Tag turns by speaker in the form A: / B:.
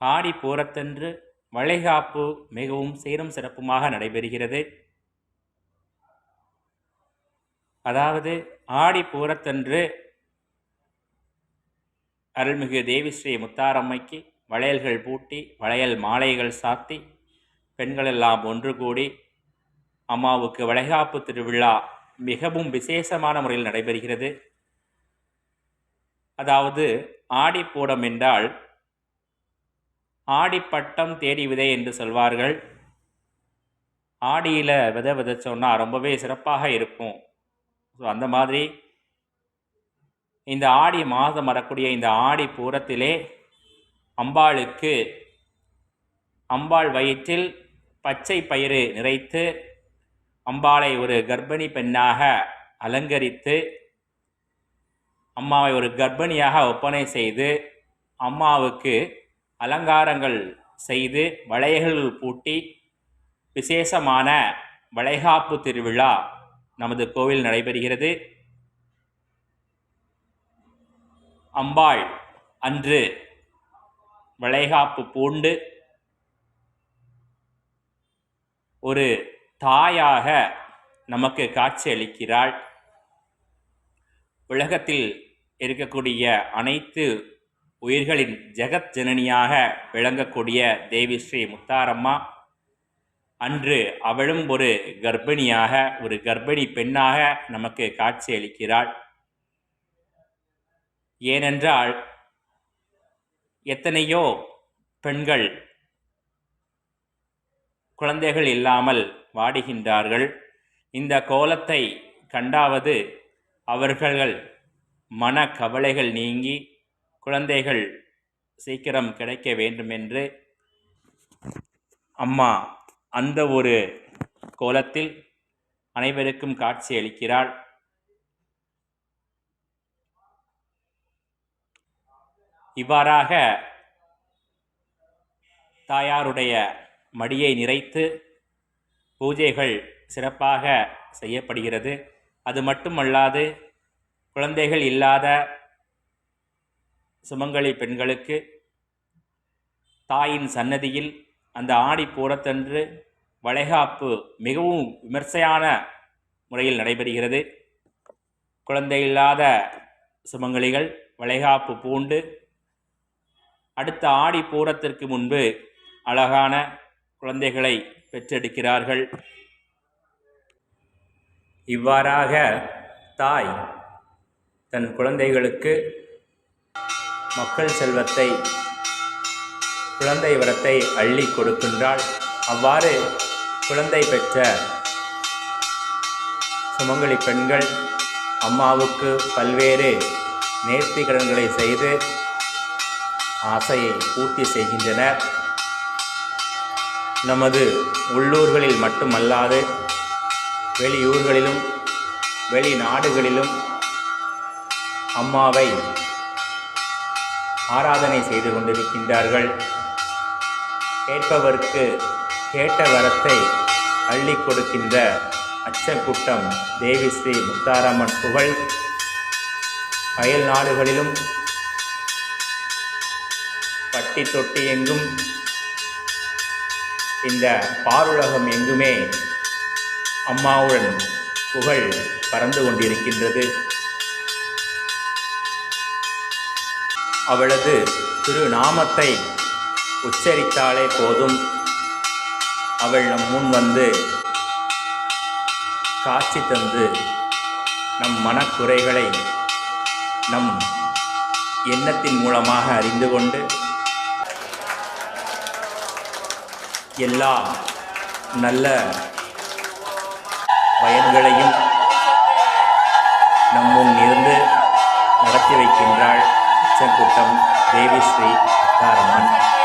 A: ஆடி பூரத்தன்று வளைகாப்பு மிகவும் சீரும் சிறப்புமாக நடைபெறுகிறது. அதாவது ஆடி பூரத்தன்று அருள்மிகு தேவி ஸ்ரீ முத்தாரம்மைக்கு வளையல்கள் பூட்டி வளையல் மாலைகள் சாத்தி பெண்களெல்லாம் ஒன்று கூடி அம்மாவுக்கு வளைகாப்பு திருவிழா மிகவும் விசேஷமான முறையில் நடைபெறுகிறது. அதாவது ஆடிப்பூடம் என்றால் ஆடிப்பட்டம் தேடி விதை என்று சொல்வார்கள். ஆடியில் விதை விதைச்சோன்னா ரொம்பவே சிறப்பாக இருக்கும். ஸோ அந்த மாதிரி இந்த ஆடி மாதம் வரக்கூடிய இந்த ஆடி பூரத்திலே அம்பாளுக்கு அம்பாள் வயிற்றில் பச்சை பயிறு நிறைத்து அம்பாளை ஒரு கர்ப்பிணி பெண்ணாக அலங்கரித்து அம்மாவை ஒரு கர்ப்பிணியாக ஒப்பனை செய்து அம்மாவுக்கு அலங்காரங்கள் செய்து வளையல்கள் பூட்டி விசேஷமான வளைகாப்பு திருவிழா நமது கோவில் நடைபெறுகிறது. அம்பாள் அன்று வளைகாப்பு பூண்டு ஒரு தாயாக நமக்கு காட்சி அளிக்கிறாள். உலகத்தில் இருக்கக்கூடிய அனைத்து உயிர்களின் ஜெகத் ஜனனியாக விளங்கக்கூடிய தேவி ஸ்ரீ முத்தாரம்மா அன்று அவளும் ஒரு கர்ப்பிணியாக ஒரு கர்ப்பிணி பெண்ணாக நமக்கு காட்சி அளிக்கிறாள். ஏனென்றால் எத்தனையோ பெண்கள் குழந்தைகள் இல்லாமல் வாடுகின்றார்கள். இந்த கோலத்தை கண்டாவது அவர்கள் மன கவலைகள் நீங்கி குழந்தைகள் சீக்கிரம் கிடைக்க வேண்டுமென்று அம்மா அந்த ஒரு கோலத்தில் அனைவருக்கும் காட்சி அளிக்கிறாள். இவ்வாறாக தாயாருடைய மடியை நிறைத்து பூஜைகள் சிறப்பாக செய்யப்படுகிறது. அது மட்டுமல்லாது குழந்தைகள் இல்லாத சுமங்கலி பெண்களுக்கு தாயின் சன்னதியில் அந்த ஆடி பூரத்தன்று வளைகாப்பு மிகவும் விமர்சையான முறையில் நடைபெறுகிறது. குழந்தை இல்லாத சுமங்கலிகள் வளைகாப்பு பூண்டு அடுத்த ஆடி பூரத்திற்கு முன்பு அழகான குழந்தைகளை பெற்றெடுக்கிறார்கள். இவ்வாறாக தாய் தன் குழந்தைகளுக்கு மக்கள் செல்வத்தை குழந்தை வரத்தை அள்ளி கொடுக்கின்றாள். அவ்வாறு குழந்தை பெற்ற சுமங்கலி பெண்கள் அம்மாவுக்கு பல்வேறு நேர்த்திக்கடன்களை செய்து ஆசையை பூர்த்தி செய்கின்றனர். நமது உள்ளூர்களில் மட்டுமல்லாது வெளியூர்களிலும் வெளிநாடுகளிலும் அம்மாவை ஆராதனை செய்து கொண்டிருக்கின்றார்கள். கேட்பவர்க்கு கேட்ட வரத்தை அள்ளி கொடுக்கின்ற அச்சக்கூட்டம் தேவி ஸ்ரீ முத்தாரம்மன் புகழ். அயல் நாடுகளிலும் பட்டி தொட்டி எங்கும் இந்த பாருலகம் எங்குமே அம்மாவுடன் புகழ் பறந்து கொண்டிருக்கின்றது. அவளது திருநாமத்தை உச்சரித்தாலே போதும். அவள் நம் முன் வந்து காட்சி தந்து நம் மனக்குறைகளை நம் எண்ணத்தின் மூலமாக அறிந்து கொண்டு எல்லா நல்ல பயன்களையும் நம் முன் இருந்து நடத்தி தேவிஸ்ரீ அத்தாரம்மன்.